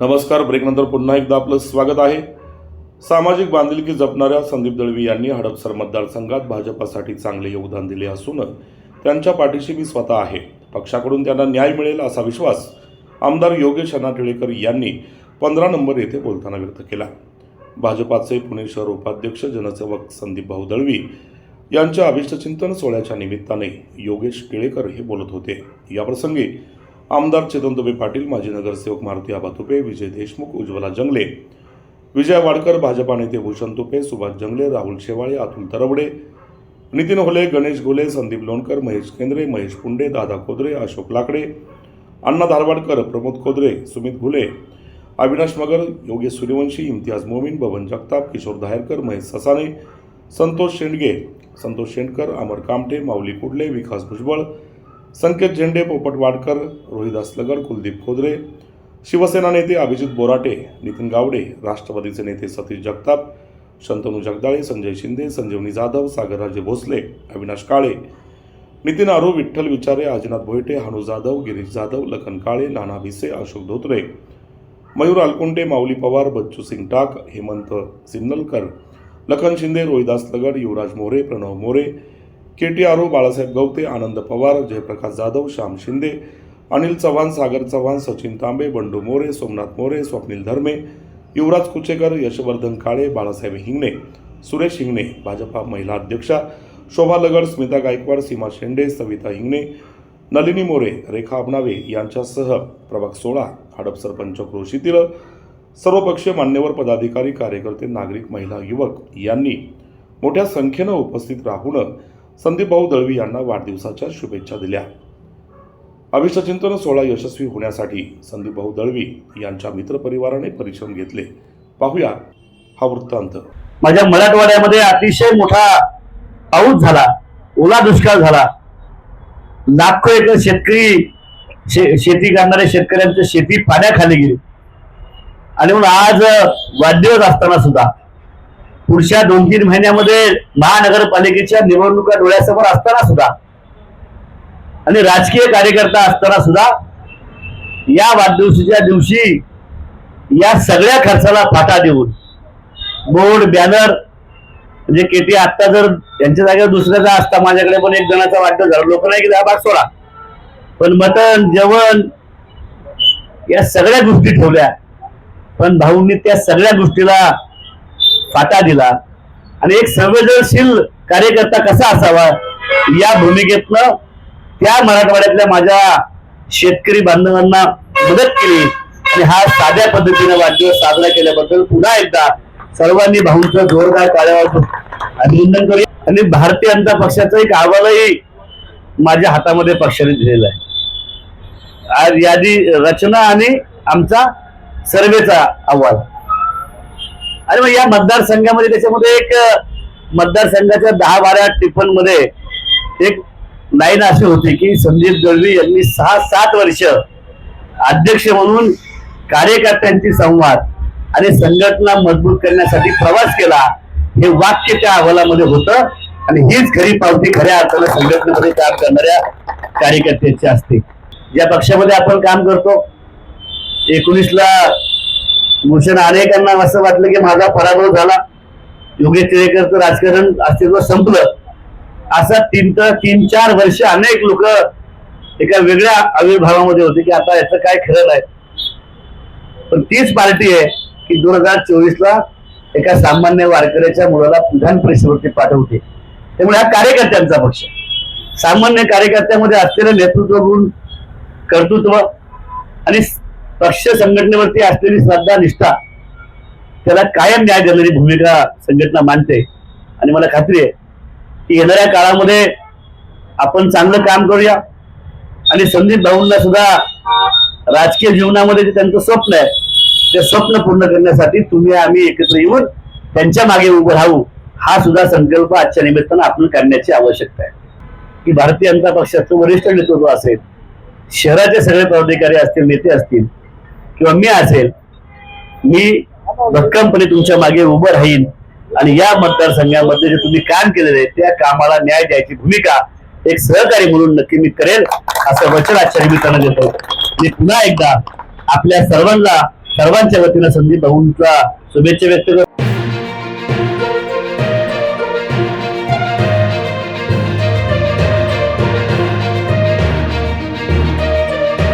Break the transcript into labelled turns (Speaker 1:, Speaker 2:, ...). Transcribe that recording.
Speaker 1: नमस्कार. ब्रेकनंतर पुन्हा एकदा आपलं स्वागत आहे. सामाजिक बांधिलकी जपणाऱ्या संदीप दळवी यांनी हडपसर मतदारसंघात भाजपासाठी चांगले योगदान दिले असून त्यांच्या पाठीशी मी स्वतः आहे. पक्षाकडून त्यांना न्याय मिळेल असा विश्वास आमदार योगेश अण्णा टिळेकर यांनी पंधरा नंबर येथे बोलताना व्यक्त केला. भाजपाचे पुणे शहर उपाध्यक्ष जनसेवक संदीप भाऊ दळवी यांच्या अभिष्टचिंतन सोहळ्याच्या निमित्ताने योगेश टिळेकर हे बोलत होते. याप्रसंगी आमदार चेतन दुबे पाटील माजी नगरसेवक मारुती आबा तुपे विजय देशमुख उज्ज्वला जंगले विजय वाडकर भाजपा नेते भूषण तुपे सुभाष जंगले राहुल शेवाळे अतुल तरवडे नितीन होले गणेश गोले संदीप लोणकर महेश केंद्रे महेश पुंडे दादा खोदरे अशोक लाकडे अण्णा धारवाडकर प्रमोद खोदरे सुमित घुले अविनाश मगर योगेश सूर्यवंशी इम्तियाज मोमीन बबन जगताप किशोर धायरकर महेश ससाने संतोष शेंडगे संतोष शेंडकर अमर कामठे माऊली कुडले विकास भुजबळ संकेत झेंडे पोपट वाडकर रोहिदास लगड कुलदीप खोदरे शिवसेना नेते अभिजित बोराटे नितीन गावडे राष्ट्रवादीचे नेते सतीश जगताप शंतनू जगदाळे संजय शिंदे संजीवनी जाधव सागरराजे भोसले अविनाश काळे नितीन आरू विठ्ठल विचारे आजनाथ भोयटे हानू जाधव गिरीश जाधव लखन काळे नाना भिसे अशोक धोत्रे मयूर अलकुंटे माऊली पवार बच्चू सिंग टाक हेमंत सिन्नलकर लखन शिंदे रोहिदास लगड युवराज मोरे प्रणव मोरे के टी आरो बाळासाहेब गवते आनंद पवार जयप्रकाश जाधव श्याम शिंदे अनिल चव्हाण सागर चव्हाण सचिन तांबे बंडू मोरे सोमनाथ मोरे स्वप्नील धर्मे युवराज कुचेकर यशवर्धन काळे बाळासाहेब हिंगणे सुरेश हिंगणे भाजपा महिला अध्यक्षा शोभा लगड स्मिता गायकवाड सीमा शेंडे सविता हिंगणे नलिनी मोरे रेखा अबनावे यांच्यासह प्रभाग सोळा हडप सरपंच क्रोशीतील सर्वपक्षीय मान्यवर पदाधिकारी कार्यकर्ते नागरिक महिला युवक यांनी मोठ्या संख्येनं उपस्थित राहून संदीपभाऊ दळवी यांना वाढदिवसाच्या शुभेच्छा दिल्या. अभिष्टचिंतन सोहळा यशस्वी होण्यासाठी संदीपभाऊ दळवी यांच्या मित्रपरिवाराने परिश्रम घेतले. पाहूया हा वृत्तांत.
Speaker 2: माझ्या मराठवाड्यामध्ये अतिशय मोठा पाऊस झाला. ओला दुष्काळ झाला. लाखो एकर शेतकरी शे- शेती करणाऱ्या शेतकऱ्यांची शेती पाण्याखाली गेली. आणि म्हणून आज वाढदिवस असताना सुद्धा पुढच्या दोन तीन महिन्यामध्ये महानगरपालिकेच्या निवडणुका डोळ्यासमोर असताना सुद्धा आणि राजकीय कार्यकर्ता असताना सुद्धा या वाढदिवसाच्या दिवशी या सगळ्या खर्चाला फाटा देऊन बोर्ड बॅनर म्हणजे केटी आत्ता जर यांच्या जागेवर दुसऱ्याचा असता माझ्याकडे पण एक जणाचा वाटत झाला. लोक नाही की भाग सोडा. पण मटण जेवण या सगळ्या गोष्टी ठेवल्या. पण भाऊंनी त्या सगळ्या गोष्टीला फाटा दिला. आणि एक संवेदनशील कार्यकर्ता कसा असावा या भूमिकेतनं त्या मराठवाड्यातल्या माझ्या शेतकरी बांधवांना मदत केली. आणि हा साध्या पद्धतीने वाढदिवस साजरा केल्याबद्दल पुन्हा एकदा सर्वांनी भाऊंचं जोरदार कार्यावर अभिनंदन करूया आणि भारतीय जनता पक्षाचं एक अहवालही माझ्या हातामध्ये पक्षाने दिलेला आहे. आज यादी रचना आणि आमचा सर्वेचा अहवाल. आणि मग या मतदारसंघामध्ये त्याच्यामध्ये एक मतदारसंघाच्या दहा बारा टिपणमध्ये एक लाईन अशी होती की संदीप दळवी यांनी सहा सात वर्ष अध्यक्ष म्हणून कार्यकर्त्यांची संवाद आणि संघटना मजबूत करण्यासाठी प्रवास केला हे वाक्य त्या अहवालामध्ये होतं. आणि हीच खरी पावती खऱ्या अर्थानं संघटनेमध्ये काम करणाऱ्या कार्यकर्त्यांची असते. या पक्षामध्ये आपण काम करतो. एकोणीसला भूषण अनेकांना असं वाटलं की माझा पराभव झाला. योगेश टिळेकरचं राजकारण अस्तित्व संपलं. असं तीन तर तीन चार वर्ष अनेक लोक एका वेगळ्या आविर्भावामध्ये होते की आता याचं काय खरं नाही. पण तीच पार्टी आहे की दोन हजार चोवीस ला एका सामान्य वारकऱ्याच्या मुलाला विधान परिषदेवरती पाठवते. त्यामुळे हा कार्यकर्त्यांचा पक्ष. सामान्य कार्यकर्त्यामध्ये असलेलं नेतृत्व गुण कर्तृत्व आणि पक्ष संघटनेवरती असलेली श्रद्धा निष्ठा त्याला कायम न्याय देणारी भूमिका संघटना मानते. आणि मला खात्री आहे की येणाऱ्या काळामध्ये आपण चांगलं काम करूया. आणि संदीप भाऊंना सुद्धा राजकीय जीवनामध्ये जे त्यांचं स्वप्न आहे ते स्वप्न पूर्ण करण्यासाठी तुम्ही आम्ही एकत्र येऊन त्यांच्या मागे उभं राहू हा सुद्धा संकल्प आजच्या निमित्तानं आपण करण्याची आवश्यकता आहे. की भारतीय जनता पक्षाचं वरिष्ठ नेतृत्व असेल शहराचे सगळे पदाधिकारी असतील नेते असतील किंवा मी असेल मी भक्कमपणे तुमच्या मागे उभं राहीन. आणि या मतदारसंघामध्ये जे तुम्ही काम केलेलं आहे त्या कामाला न्याय द्यायची भूमिका एक सहकारी म्हणून नक्की मी करेल असं वचन आजच्या निमित्तानं देतो. मी पुन्हा एकदा आपल्या सर्वांना सर्वांच्या वतीनं संदीप भाऊंचा शुभेच्छा व्यक्त करतो.